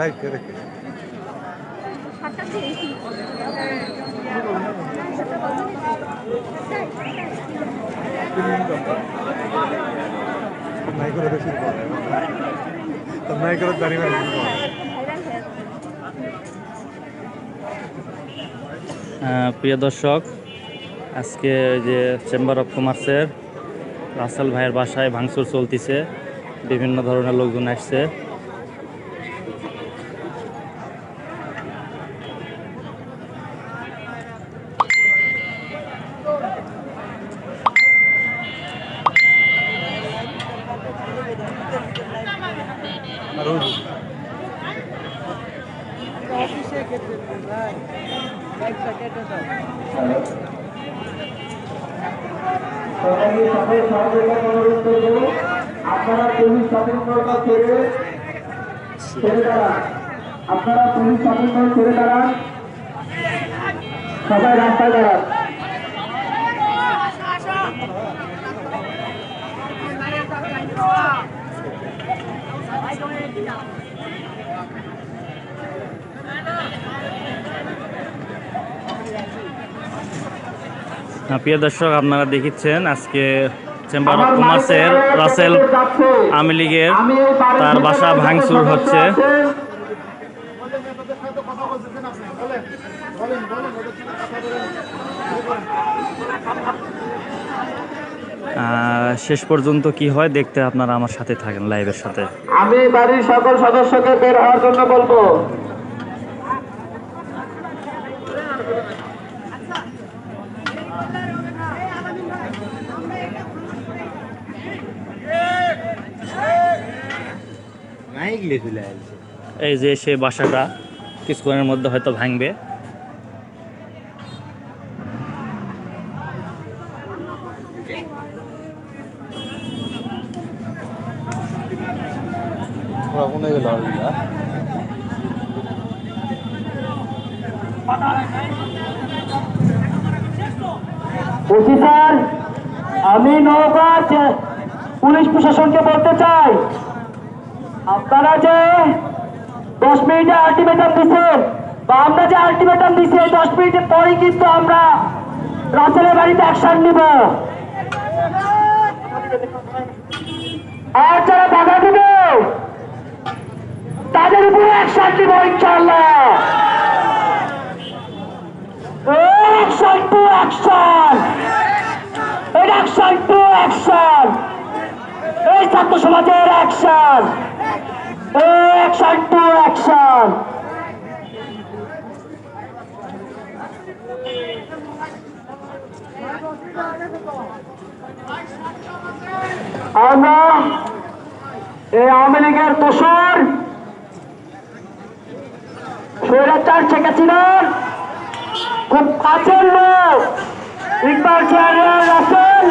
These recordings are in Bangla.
নাই করে প্রিয় দর্শক, আজকে যে চেম্বার অফ কমার্সের রাসেল ভাইয়ের বাসায় ভাঙচুর চলতেছে। বিভিন্ন ধরনের লোকজন আসছে। আপনারা পুলিশ শপিং মলটা ছেড়ে ছেড়ে দাঁড়ান আপনারা মল ছেড়ে দাঁড়ান সবাই রাস্তায় দাঁড়ান প্রিয় দর্শক আপনারা দেখিচ্ছেন আজকে চেম্বার অফ কমার্সের রাসেল আওয়ামী লীগের তার বাসা ভাঙচুর হচ্ছে। শেষ পর্যন্ত কি হয় দেখতে আপনারা আমার সাথে থাকেন লাইভের সাথে। আমি বাড়ির সকল সদস্যকে বের হওয়ার জন্য বলব। এই যে সে বাসাটা কিছুক্ষণের মধ্যে হয়তো ভাঙবে। অফিসার আমি নৌকা পুলিশ প্রশাসনকে বলতে চাই। আপনারা যে দশ মিনিটে আলটিমেটাম দিচ্ছেন বা আমরা যে আলটিমেটাম দিচ্ছি দশ মিনিটের পরেই কিন্তু আমরা রাসেলের বাড়িতে অ্যাকশন নিব। আর যারা বাধা দেবে, তাদের উপরে অ্যাকশন নিব ইনশাল্লাহ action to action action to action এই ছাত্র সমাজের অ্যাকশন অ্যাকশন টু অ্যাকশন আমরা এই আওয়ামী লীগের দোষর স্বৈরাচার শেখ খুব কাছের লোক। ইকবাল চেয়ারম্যান রাসেল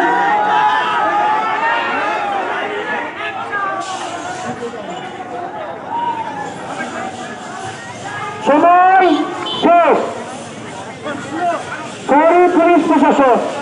সময়